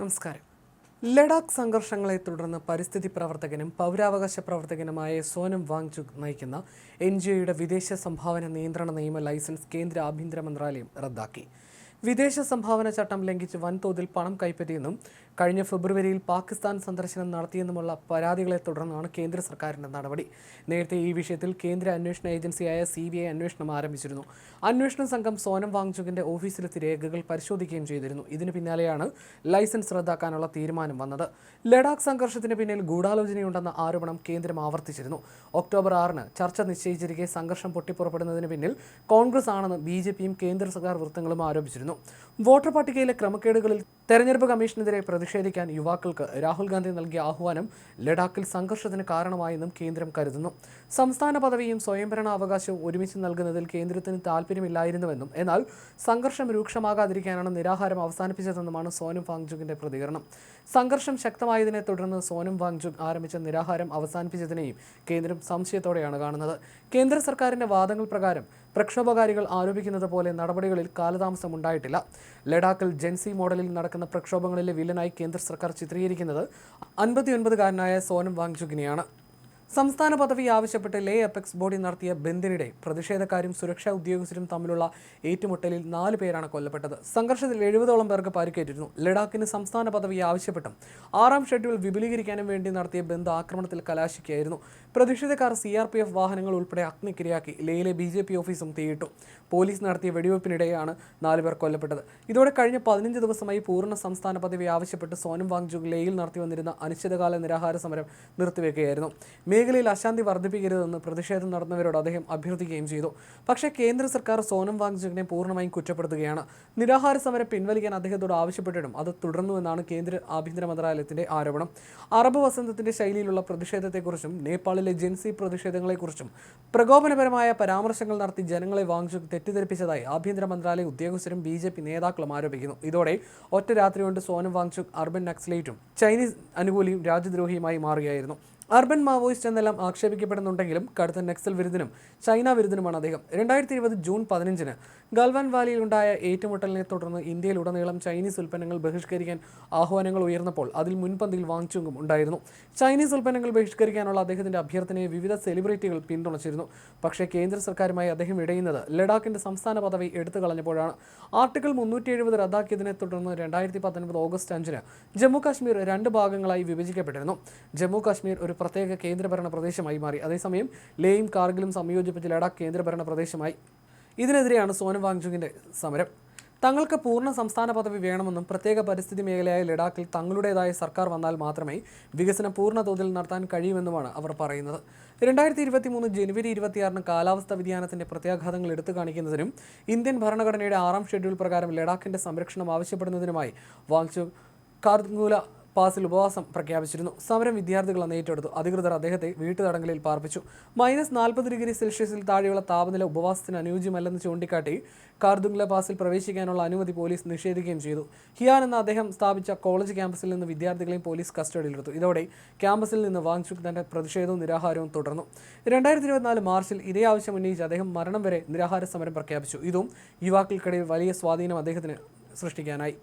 നമസ്കാരം. ലഡാക്ക് സംഘർഷങ്ങളെ തുടർന്ന് പരിസ്ഥിതി പ്രവർത്തകനും പൗരാവകാശ പ്രവർത്തകനുമായ സോനം വാങ്ചുക് നയിക്കുന്ന എൻ ജി ഒയുടെ വിദേശ സംഭാവന നിയന്ത്രണ നിയമ ലൈസൻസ് കേന്ദ്ര ആഭ്യന്തര മന്ത്രാലയം റദ്ദാക്കി. വിദേശ സംഭാവന ചട്ടം ലംഘിച്ച് വൻതോതിൽ പണം കൈപ്പറ്റിയെന്നും കഴിഞ്ഞ ഫെബ്രുവരിയിൽ പാകിസ്ഥാൻ സന്ദർശനം നടത്തിയെന്നുമുള്ള പരാതികളെ തുടർന്നാണ് കേന്ദ്ര സർക്കാരിന്റെ നടപടി. നേരത്തെ ഈ വിഷയത്തിൽ കേന്ദ്ര അന്വേഷണ ഏജൻസിയായ സി ബി ഐ അന്വേഷണം ആരംഭിച്ചിരുന്നു. അന്വേഷണ സംഘം സോനം വാങ്ചുഗിന്റെ ഓഫീസിലെത്തി രേഖകൾ പരിശോധിക്കുകയും ചെയ്തിരുന്നു. ഇതിന് പിന്നാലെയാണ് ലൈസൻസ് റദ്ദാക്കാനുള്ള തീരുമാനം വന്നത്. ലഡാക്ക് സംഘർഷത്തിന് പിന്നിൽ ഗൂഢാലോചനയുണ്ടെന്ന ആരോപണം കേന്ദ്രം ആവർത്തിച്ചിരുന്നു. ഒക്ടോബർ ആറിന് ചർച്ച നിശ്ചയിച്ചിരിക്കെ സംഘർഷം പൊട്ടിപ്പുറപ്പെടുന്നതിന് പിന്നിൽ കോൺഗ്രസ് ആണെന്ന് ബി ജെ പിയും കേന്ദ്ര സർക്കാർ വൃത്തങ്ങളും ആരോപിച്ചിരുന്നു. വോട്ടർ പട്ടികയിലെ ക്രമക്കേടുകളിൽ തെരഞ്ഞെടുപ്പ് കമ്മീഷനെതിരെ പ്രതിഷേധിക്കാൻ യുവാക്കൾക്ക് രാഹുൽ ഗാന്ധി നൽകിയ ആഹ്വാനം ലഡാക്കിൽ സംഘർഷത്തിന് കാരണമായെന്നും കേന്ദ്രം കരുതുന്നു. സംസ്ഥാന പദവിയും സ്വയംഭരണ അവകാശവും ഒരുമിച്ച് നൽകുന്നതിൽ കേന്ദ്രത്തിന് താല്പര്യമില്ലായിരുന്നുവെന്നും എന്നാൽ സംഘർഷം രൂക്ഷമാകാതിരിക്കാനാണ് നിരാഹാരം അവസാനിപ്പിച്ചതെന്നുമാണ് സോനം വാങ്ജുഗിന്റെ പ്രതികരണം. സംഘർഷം ശക്തമായതിനെ തുടർന്ന് സോനം വാങ്ജുഗ് ആരംഭിച്ച നിരാഹാരം അവസാനിപ്പിച്ചതിനെയും കേന്ദ്രം സംശയത്തോടെയാണ് കാണുന്നത്. കേന്ദ്ര സർക്കാരിന്റെ വാദങ്ങൾ പ്രകാരം പ്രക്ഷോഭകാരികൾ ആരോപിക്കുന്നത് പോലെ നടപടികളിൽ കാലതാമസം ഉണ്ടായിട്ടില്ല. ലഡാക്കിൽ ജെൻസി മോഡലിൽ നടക്കുന്ന പ്രക്ഷോഭങ്ങളിലെ വില്ലനായി കേന്ദ്ര സർക്കാർ ചിത്രീകരിക്കുന്നത് അൻപത്തിയൊൻപതുകാരനായ സോനം വാങ്ചുകിനെയാണ്. സംസ്ഥാന പദവി ആവശ്യപ്പെട്ട് ലേ അപെക്സ് ബോഡി നടത്തിയ ബന്ദിനിടെ പ്രതിഷേധക്കാരും സുരക്ഷാ ഉദ്യോഗസ്ഥരും തമ്മിലുള്ള ഏറ്റുമുട്ടലിൽ നാല് പേരാണ് കൊല്ലപ്പെട്ടത്. സംഘർഷത്തിൽ എഴുപതോളം പേർക്ക് പരിക്കേറ്റിരുന്നു. ലഡാക്കിന് സംസ്ഥാന പദവി ആവശ്യപ്പെട്ടും ആറാം ഷെഡ്യൂൾ വിപുലീകരിക്കാനും വേണ്ടി നടത്തിയ ബന്ദ് ആക്രമണത്തിൽ കലാശിക്കുകയായിരുന്നു പ്രതിഷേധക്കാർ സി ആർ പി എഫ് വാഹനങ്ങൾ ഉൾപ്പെടെ അഗ്നിക്കിരയാക്കി ലേയിലെ ബി ജെ പി ഓഫീസും തീയിട്ടു. പോലീസ് നടത്തിയ വെടിവെപ്പിനിടെയാണ് നാലുപേർ കൊല്ലപ്പെട്ടത്. ഇതോടെ കഴിഞ്ഞ പതിനഞ്ച് ദിവസമായി പൂർണ സംസ്ഥാന പദവി ആവശ്യപ്പെട്ട് സോനം വാങ്ചുക് ലേയിൽ നടത്തി വന്നിരുന്ന അനിശ്ചിതകാല നിരാഹാര സമരം നിർത്തിവെക്കുകയായിരുന്നു മേഖലയിൽ അശാന്തി വർദ്ധിപ്പിക്കരുതെന്ന് പ്രതിഷേധം നടന്നവരോട് അദ്ദേഹം അഭ്യർത്ഥിക്കുകയും ചെയ്തു. പക്ഷേ കേന്ദ്ര സർക്കാർ സോനം വാങ്ചുകിനെ പൂർണമായും കുറ്റപ്പെടുത്തുകയാണ്. നിരാഹാര സമരം പിൻവലിക്കാൻ അദ്ദേഹത്തോട് ആവശ്യപ്പെട്ടിട്ടും അത് തുടർന്നുവെന്നാണ് കേന്ദ്ര ആഭ്യന്തര മന്ത്രാലയത്തിന്റെ ആരോപണം. അറബ് വസന്തത്തിന്റെ ശൈലിയിലുള്ള പ്രതിഷേധത്തെക്കുറിച്ചും നേപ്പാളിലെ ജെൻസി പ്രതിഷേധങ്ങളെക്കുറിച്ചും പ്രകോപനപരമായ പരാമർശങ്ങൾ നടത്തി ജനങ്ങളെ വാങ്ചുക് തെറ്റിദ്ധരിപ്പിച്ചതായി ആഭ്യന്തര മന്ത്രാലയ ഉദ്യോഗസ്ഥരും ബി ജെ പി നേതാക്കളും ആരോപിക്കുന്നു. ഇതോടെ ഒറ്റ രാത്രി കൊണ്ട് സോനം വാങ്ചുക് അർബൻ നക്സലേറ്റും ചൈനീസ് അനുകൂലിയും രാജ്യദ്രോഹിയുമായി മാറുകയായിരുന്നു. അർബൻ മാവോയിസ്റ്റ് എന്നെല്ലാം ആക്ഷേപിക്കപ്പെടുന്നുണ്ടെങ്കിലും കടുത്ത നക്സൽ വിരുദ്ധനും ചൈന വിരുദ്ധനുമാണ് അദ്ദേഹം. രണ്ടായിരത്തി ഇരുപത് ജൂൺ പതിനഞ്ചിന് ഗൽവാൻ വാലിയിൽ ഉണ്ടായ ഏറ്റുമുട്ടലിനെ തുടർന്ന് ഇന്ത്യയിലുടനീളം ചൈനീസ് ഉൽപ്പന്നങ്ങൾ ബഹിഷ്കരിക്കാൻ ആഹ്വാനങ്ങൾ ഉയർന്നപ്പോൾ അതിൽ മുൻപന്തിയിൽ വാങ്ചുങ്ങും ഉണ്ടായിരുന്നു. ചൈനീസ് ഉൽപ്പന്നങ്ങൾ ബഹിഷ്കരിക്കാനുള്ള അദ്ദേഹത്തിന്റെ അഭ്യർത്ഥനയെ വിവിധ സെലിബ്രിറ്റികൾ പിന്തുണച്ചിരുന്നു. പക്ഷേ കേന്ദ്ര സർക്കാരുമായി അദ്ദേഹം ഇടയുന്നത് ലഡാക്കിന്റെ സംസ്ഥാന പദവി എടുത്തു കളഞ്ഞപ്പോഴാണ്. ആർട്ടിക്കിൾ മുന്നൂറ്റി എഴുപത് റദ്ദാക്കിയതിനെ തുടർന്ന് രണ്ടായിരത്തി പത്തൊൻപത് ഓഗസ്റ്റ് അഞ്ചിന് ജമ്മു കാശ്മീർ രണ്ട് ഭാഗങ്ങളായി വിഭജിക്കപ്പെട്ടിരുന്നു. ജമ്മു കാശ്മീർ ഒരു പ്രത്യേക കേന്ദ്രഭരണ പ്രദേശമായി മാറി. അതേസമയം ലേയും കാർഗിലും സംയോജിപ്പിച്ച് ലഡാക്ക് കേന്ദ്രഭരണ പ്രദേശമായി. ഇതിനെതിരെയാണ് സോനം വാങ്ചുങ്ങിന്റെ സമരം. തങ്ങൾക്ക് പൂർണ സംസ്ഥാന പദവി വേണമെന്നും പ്രത്യേക പരിസ്ഥിതി മേഖലയായ ലഡാക്കിൽ തങ്ങളുടേതായ സർക്കാർ വന്നാൽ മാത്രമേ വികസനം പൂർണ തോതിൽ നടത്താൻ കഴിയുമെന്നുമാണ് അവർ പറയുന്നത്. രണ്ടായിരത്തി ഇരുപത്തി മൂന്ന് ജനുവരി ഇരുപത്തിയാറിന് കാലാവസ്ഥാ വ്യതിയാനത്തിന്റെ പ്രത്യാഘാതങ്ങൾ എടുത്തു കാണിക്കുന്നതിനും ഇന്ത്യൻ ഭരണഘടനയുടെ ആറാം ഷെഡ്യൂൾ പ്രകാരം ലഡാക്കിന്റെ സംരക്ഷണം ആവശ്യപ്പെടുന്നതിനുമായി വാങ്ചു കാർഗുല പാസിൽ ഉപവാസം പ്രഖ്യാപിച്ചിരുന്നു. സമരം വിദ്യാർത്ഥികൾ അന്ന് ഏറ്റെടുത്തു അധികൃതർ അദ്ദേഹത്തെ വീട്ടുതടങ്കലിൽ പാർപ്പിച്ചു. മൈനസ് നാൽപ്പത് ഡിഗ്രി സെൽഷ്യസിൽ താഴെയുള്ള താപനില ഉപവാസത്തിന് അനുയോജ്യമല്ലെന്ന് ചൂണ്ടിക്കാട്ടി കാർദുംഗ്ല പാസിൽ പ്രവേശിക്കാനുള്ള അനുമതി പോലീസ് നിഷേധിക്കുകയും ചെയ്തു. ഹിയാൻ എന്ന അദ്ദേഹം സ്ഥാപിച്ച കോളേജ് ക്യാമ്പസിൽ നിന്ന് വിദ്യാർത്ഥികളെയും പോലീസ് കസ്റ്റഡിയിലെടുത്തു. ഇതോടെ ക്യാമ്പസിൽ നിന്ന് വാങ്ചുക് തന്റെ പ്രതിഷേധവും നിരാഹാരവും തുടർന്നു. രണ്ടായിരത്തി ഇരുപത്തിനാല് മാർച്ചിൽ ഇതേ ആവശ്യം ഉന്നയിച്ച് അദ്ദേഹം മരണം വരെ നിരാഹാര സമരം പ്രഖ്യാപിച്ചു. ഇതും യുവാക്കൾക്കിടയിൽ വലിയ സ്വാധീനം അദ്ദേഹത്തിന് സൃഷ്ടിക്കാനായി.